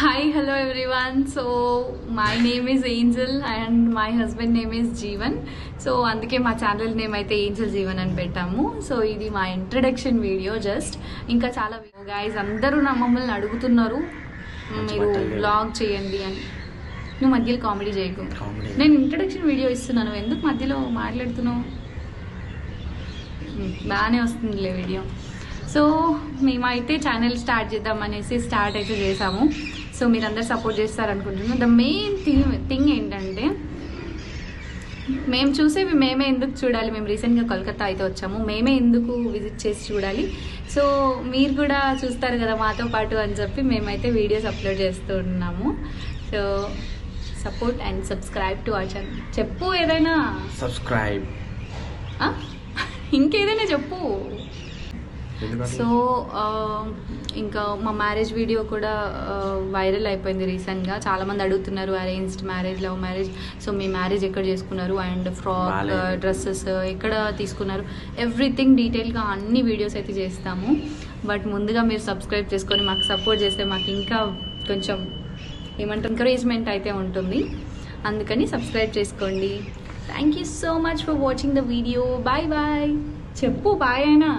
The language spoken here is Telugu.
Everyone so my name is Angel and my husband name is Jeevan so అందుకే మా ఛానల్ నేమ్ అయితే ఏంజల్ జీవన్ అని పెట్టాము. సో ఇది మా ఇంట్రడక్షన్ వీడియో జస్ట్ ఇంకా చాలా గాయస్ అందరూ నా మమ్మల్ని అడుగుతున్నారు. మీరు. బ్లాగ్ చేయండి అని. నువ్వు మధ్యలో కామెడీ చేయకు. నేను ఇంట్రడక్షన్ వీడియో ఇస్తున్నాను. ఎందుకు మధ్యలో మాట్లాడుతున్నావు? మ్, బాగానే వస్తుందిలే వీడియో సో మేమైతే ఛానల్ స్టార్ట్ చేద్దాం అనేసి స్టార్ట్ అయితే చేసాము. సో మీరందరూ సపోర్ట్ చేస్తారనుకుంటున్నాను ద మెయిన్ థింగ్ థింగ్ ఏంటంటే మేము చూసేవి మేమే ఎందుకు చూడాలి? మేము రీసెంట్గా కోల్కతా అయితే వచ్చాము. మేమే ఎందుకు విజిట్ చేసి చూడాలి? సో మీరు కూడా చూస్తారు కదా మాతో పాటు అని చెప్పి మేమైతే వీడియోస్ అప్లోడ్ చేస్తూ ఉన్నాము. So support and subscribe to our channel చెప్పు ఏదైనా. సబ్స్క్రైబ్? ఇంకేదైనా చెప్పు. సో ఇంకా మా మ్యారేజ్ వీడియో కూడా వైరల్ అయిపోయింది రీసెంట్గా. చాలా మంది అడుగుతున్నారు arranged marriage love marriage? So మీ మ్యారేజ్ ఎక్కడ చేసుకున్నారు? And frock. డ్రెస్సెస్ ఎక్కడ తీసుకున్నారు? ఎవ్రీథింగ్ డీటెయిల్గా అన్ని వీడియోస్ అయితే చేస్తాము. బట్ ముందుగా మీరు సబ్స్క్రైబ్ చేసుకొని మాకు సపోర్ట్ చేస్తే మాకు ఇంకా కొంచెం ఏమంటారు ఎంకరేజ్మెంట్ అయితే ఉంటుంది. అందుకని సబ్స్క్రైబ్ చేసుకోండి. Thank you so much for watching the video bye bye చెప్పు బాయ్ అయినా.